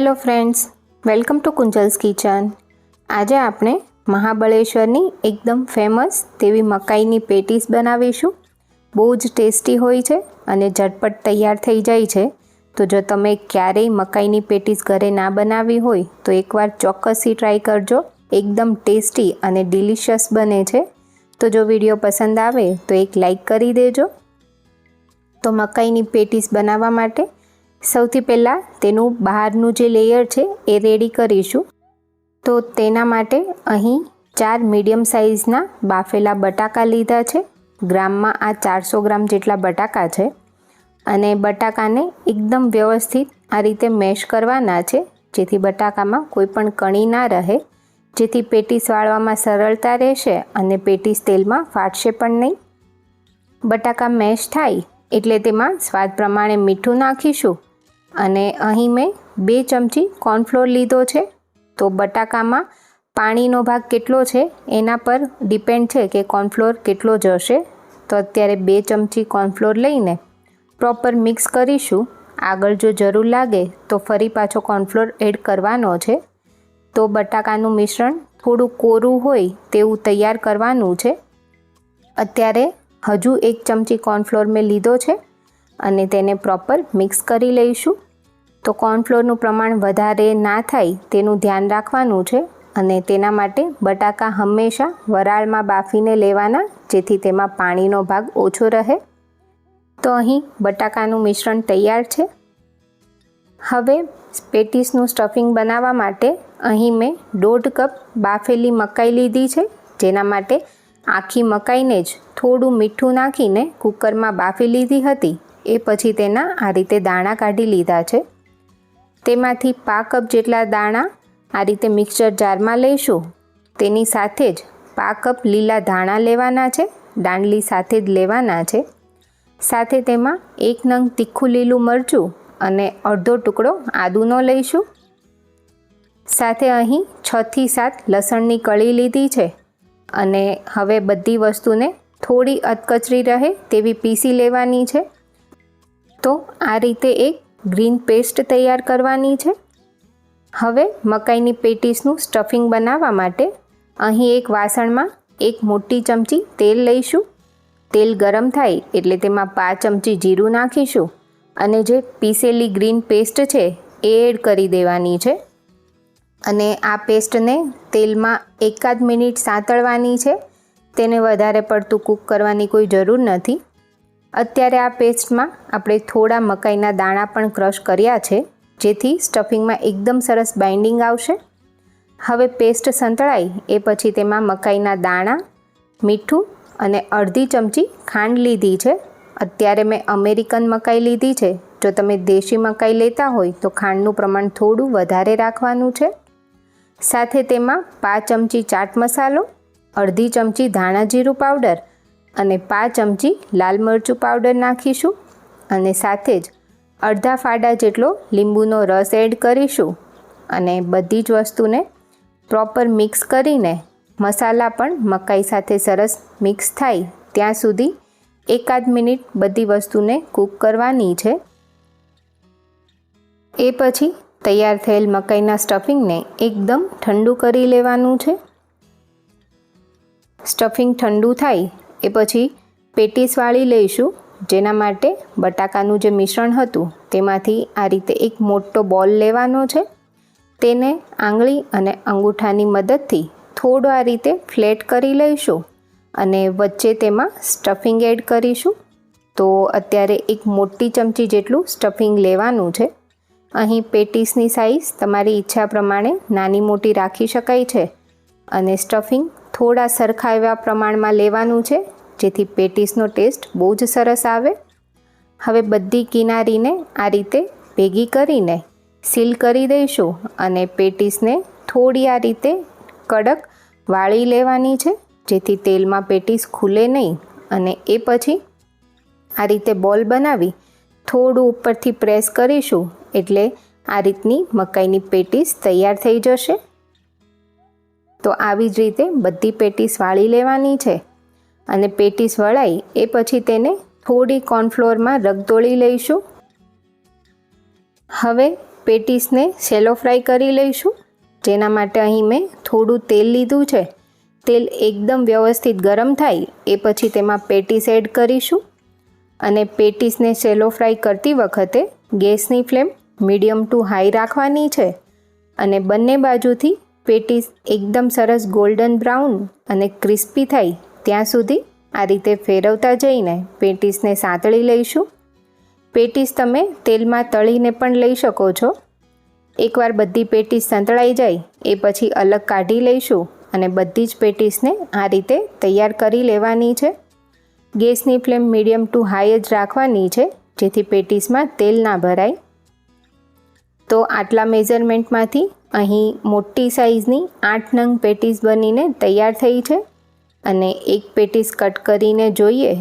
Hello friends, welcome to Kunjal's kitchen. આજે આપણે મહાબળેશ્વરની એકદમ ફેમસ તેવી મકાઈની પેટીસ બનાવીશું. બહુ જ ટેસ્ટી હોય છે અને ઝટપટ તૈયાર થઈ જાય છે. તો જો તમે ક્યારેય મકાઈની પેટીસ ઘરે ના બનાવી હોય, તો એકવાર ચોક્કસથી ટ્રાય કરજો. એકદમ ટેસ્ટી અને ડિલિશિયસ બને છે. તો જો વીડિયો પસંદ આવે, તો એક લાઈક કરી દેજો. તો મકાઈની પેટીસ બનાવવા માટે સૌથી પહેલાં તેનું બહારનું જે લેયર છે એ રેડી કરીશું. તો તેના માટે અહીં ચાર મીડિયમ સાઇઝના બાફેલા બટાકા લીધા છે. ગ્રામમાં આ ચારસો ગ્રામ જેટલા બટાકા છે. અને બટાકાને એકદમ વ્યવસ્થિત આ રીતે મેશ કરવાના છે, જેથી બટાકામાં કોઈ પણ કણી ના રહે. જેથી પેટીસ વાળવામાં સરળતા રહેશે અને પેટીસ તેલમાં ફાટશે પણ નહીં. બટાકા મેશ થાય એટલે તેમાં સ્વાદ પ્રમાણે મીઠું નાખીશું. અને અહીં મેં બે ચમચી કોર્નફ્લોર લીધો છે. તો બટાકામાં પાણીનો ભાગ કેટલો છે એના પર ડિપેન્ડ છે કે કોર્નફ્લોર કેટલો જશે. તો અત્યારે બે ચમચી કોર્નફ્લોર લઈને પ્રોપર મિક્સ કરીશું. આગળ જો જરૂર લાગે તો ફરી પાછો કોર્નફ્લોર એડ કરવાનો છે. તો બટાકાનું મિશ્રણ થોડું કોરું હોય તેવું તૈયાર કરવાનું છે. અત્યારે હજુ એક ચમચી કોર્નફ્લોર મેં લીધો છે. અને તેને પ્રોપર મિક્સ કરી લઈશું. તો કોર્નફ્લોરનું પ્રમાણ વધારે ના થાય તેનું ધ્યાન રાખવાનું છે અને તેના માટે બટાકા હંમેશા વરાળમાં બાફીને લેવાના, જેથી તેમાં પાણીનો ભાગ ઓછો રહે. તો અહીં બટાકાનું મિશ્રણ તૈયાર છે. હવે પેટીસનું સ્ટફિંગ બનાવવા માટે અહીં મેં દોઢ કપ બાફેલી મકાઈ લીધી છે, જેના માટે આખી મકાઈને જ થોડું મીઠું નાખીને કુકરમાં બાફી લીધી હતી. એ પછી તેના આ રીતે દાણા કાઢી લીધા છે. તેમાંથી પા કપ જેટલા દાણા આ રીતે મિક્સર જારમાં લઈશું. તેની સાથે જ પા કપ લીલા ધાણા લેવાના છે, દાંડલી સાથે જ લેવાના છે. સાથે તેમાં એક નંગ તીખું લીલું મરચું અને અડધો ટુકડો આદુનો લઈશું. સાથે અહીં છથી સાત લસણની કળી લીધી છે અને હવે બધી વસ્તુને થોડી અધકચરી રહે તેવી પીસી લેવાની છે. તો આ રીતે એક ગ્રીન પેસ્ટ તૈયાર કરવાની છે. હવે મકાઈની પેટીસનું સ્ટફિંગ બનાવવા માટે અહીં એક વાસણમાં એક મોટી ચમચી તેલ લઈશું. તેલ ગરમ થાય એટલે તેમાં પાંચ ચમચી જીરું નાખીશું અને જે પીસેલી ગ્રીન પેસ્ટ છે એ એડ કરી દેવાની છે. અને આ પેસ્ટને તેલમાં એકાદ મિનિટ સાંતળવાની છે. તેને વધારે પડતું કૂક કરવાની કોઈ જરૂર નથી. અત્યારે આ પેસ્ટમાં આપણે થોડા મકાઈના દાણા પણ ક્રશ કર્યા છે, જેથી સ્ટફિંગમાં એકદમ સરસ બાઇન્ડિંગ આવશે. હવે પેસ્ટ સંતળાય એ પછી તેમાં મકાઈના દાણા, મીઠું અને અડધી ચમચી ખાંડ લીધી છે. અત્યારે મેં અમેરિકન મકાઈ લીધી છે. જો તમે દેશી મકાઈ લેતા હોય, તો ખાંડનું પ્રમાણ થોડું વધારે રાખવાનું છે. સાથે તેમાં પાંચ ચમચી ચાટ મસાલો, અડધી ચમચી ધાણા જીરું પાવડર અને પાંચ ચમચી લાલ મરચું પાવડર નાખીશું અને સાથે જ અડધા ફાડા જેટલો લીંબુનો રસ એડ કરીશું અને બધી જ વસ્તુને પ્રોપર મિક્સ કરીને મસાલા પણ મકાઈ સાથે સરસ મિક્સ થાય ત્યાં સુધી એકાદ મિનિટ બધી વસ્તુને કૂક કરવાની છે. એ પછી તૈયાર થયેલ મકાઈના સ્ટફિંગને એકદમ ઠંડુ કરી લેવાનું છે. સ્ટફિંગ ઠંડુ થાય એ પછી પેટીસ વાળી લઈશું, જેના માટે બટાકાનું જે મિશ્રણ હતું, તેમાંથી આ રીતે એક મોટો બોલ લેવાનો છે. તેને આંગળી અને અંગૂઠાની મદદથી થોડો આ રીતે ફ્લેટ કરી લઈશું અને વચ્ચે તેમાં સ્ટફિંગ એડ કરીશું. તો અત્યારે એક મોટી ચમચી જેટલું સ્ટફિંગ લેવાનું છે. અહીં પેટીસની સાઇઝ તમારી ઈચ્છા પ્રમાણે નાની મોટી રાખી શકાય છે અને સ્ટફિંગ થોડા સરખા એવા પ્રમાણમાં લેવાનું છે, જેથી પેટીસનો ટેસ્ટ બહુ જ સરસ આવે. હવે બધી કિનારીને આ રીતે ભેગી કરીને સીલ કરી દઈશું અને પેટીસને થોડી આ રીતે કડક વાળી લેવાની છે, જેથી તેલમાં પેટીસ ખુલે નહીં અને એ પછી આ રીતે બોલ બનાવી થોડું ઉપરથી પ્રેસ કરીશું, એટલે આ રીતની મકાઈની પેટીસ તૈયાર થઈ જશે. તો આવી જ રીતે બધી પેટીસ વાળી લેવાની છે. અને પેટીસ વળાઈ એ પછી તેને થોડી કોર્નફ્લોરમાં રગદોળી લઈશું. હવે પેટીસને સેલો ફ્રાય કરી લઈશું. જેના માટે અહીં મેં થોડું તેલ લીધું છે. તેલ એકદમ વ્યવસ્થિત ગરમ થાય એ પછી તેમાં પેટીસ એડ કરીશું. અને પેટીસને સેલો ફ્રાય કરતી વખતે ગેસની ફ્લેમ મીડિયમ ટુ હાઈ રાખવાની છે. અને બંને બાજુથી પેટીસ એકદમ સરસ ગોલ્ડન બ્રાઉન અને ક્રિસ્પી થાય ત્યાં સુધી આ રીતે ફેરવતા જઈને પેટીસને સાંતળી લઈશું. પેટીસ તમે તેલમાં તળીને પણ લઈ શકો છો. એકવાર બધી પેટીસ સંતળાઈ જાય, એ પછી અલગ કાઢી લઈશું અને બધી જ પેટીસને આ રીતે તૈયાર કરી લેવાની છે. ગેસની ફ્લેમ મીડિયમ ટુ હાઈ જ રાખવાની છે, જેથી પેટીસમાં તેલ ના ભરાય. તો આટલા મેઝરમેન્ટમાંથી અહીં મોટી સાઇઝની આઠ નંગ પેટીસ બનીને તૈયાર થઈ છે અને એક પેટીસ કટ કરીને જોઈએ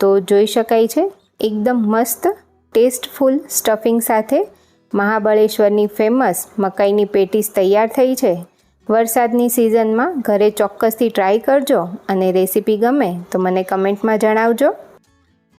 તો જોઈ શકાય છે, એકદમ મસ્ત, ટેસ્ટફુલ સ્ટફિંગ સાથે મહાબળેશ્વરની ફેમસ મકાઈની પેટીસ તૈયાર થઈ છે. વરસાદની સિઝનમાં ઘરે ચોક્કસથી ટ્રાય કરજો અને રેસીપી ગમે તો મને કમેન્ટમાં જણાવજો.